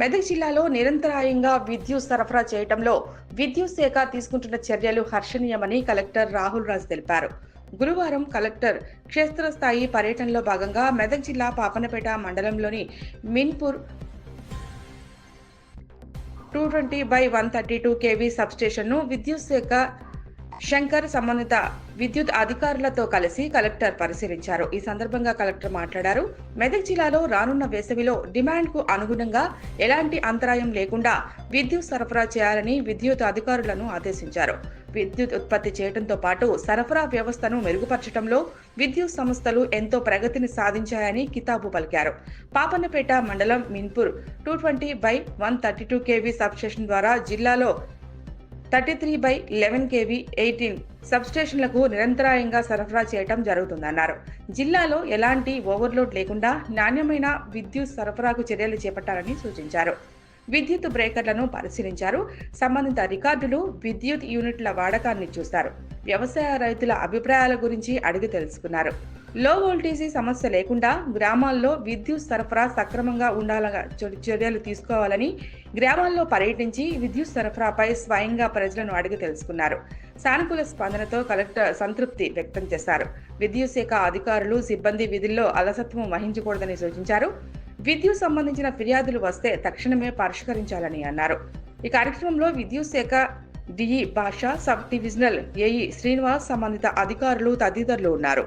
మెదక్ జిల్లాలో నిరంతరాయంగా విద్యుత్ సరఫరా చేయడంలో విద్యుత్ శాఖ తీసుకుంటున్న చర్యలు హర్షణీయమని కలెక్టర్ రాహుల్ రాజ్ తెలిపారు. గురువారం కలెక్టర్ క్షేత్రస్థాయి పర్యటనలో భాగంగా మెదక్ జిల్లా పాపనపేట మండలంలోని Minpur two twenty by one thirty two KV సబ్స్టేషన్ను విద్యుత్ శాఖ శంకర్ సంబంధిత విద్యుత్ అధికారులతో కలిసి కలెక్టర్ పరిశీలించారు. ఈ సందర్భంగా కలెక్టర్ మాట్లాడారు. మెదక్ జిల్లాలో రానున్న వేసవిలో డిమాండ్కు అనుగుణంగా ఎలాంటి అంతరాయం లేకుండా విద్యుత్ సరఫరా చేయాలని విద్యుత్ అధికారులను ఆదేశించారు. విద్యుత్ ఉత్పత్తి చేయడంతో పాటు సరఫరా వ్యవస్థను మెరుగుపరచడంలో విద్యుత్ సంస్థలు ఎంతో ప్రగతిని సాధించాయని కితాబు పలికారు. పాపన్నపేట మండలం Minpur two twenty by one thirty two KV substation ద్వారా జిల్లాలో thirty three by eleven KV eighteen సబ్స్టేషన్లకు నిరంతరాయంగా సరఫరా చేయటం జరుగుతుందన్నారు. జిల్లాలో ఎలాంటి ఓవర్లోడ్ లేకుండా నాణ్యమైన విద్యుత్ సరఫరాకు చర్యలు చేపట్టాలని సూచించారు. విద్యుత్ బ్రేకర్లను పరిశీలించారు. సంబంధిత రికార్డులు విద్యుత్ యూనిట్ల వాడకాన్ని చూస్తారు. వ్యవసాయ రైతుల అభిప్రాయాల గురించి అడిగి తెలుసుకున్నారు. లో వోల్టేజీ సమస్య లేకుండా గ్రామాల్లో విద్యుత్ సరఫరా సక్రమంగా ఉండాలగా చర్యలు తీసుకోవాలని గ్రామాల్లో పర్యటించి విద్యుత్ సరఫరాపై స్వయంగా ప్రజలను అడిగి తెలుసుకున్నారు. సానుకూల స్పందనతో కలెక్టర్ సంతృప్తి వ్యక్తం చేశారు. విద్యుత్ శాఖ అధికారులు సిబ్బంది విధుల్లో అలసత్వం వహించకూడదని సూచించారు. విద్యుత్ సంబంధించిన ఫిర్యాదులు వస్తే తక్షణమే పరిష్కరించాలని అన్నారు. ఈ కార్యక్రమంలో విద్యుత్ శాఖ డిఈ భాష సబ్ డివిజనల్ ఏఈ శ్రీనివాస్ సంబంధిత అధికారులు తదితరులు ఉన్నారు.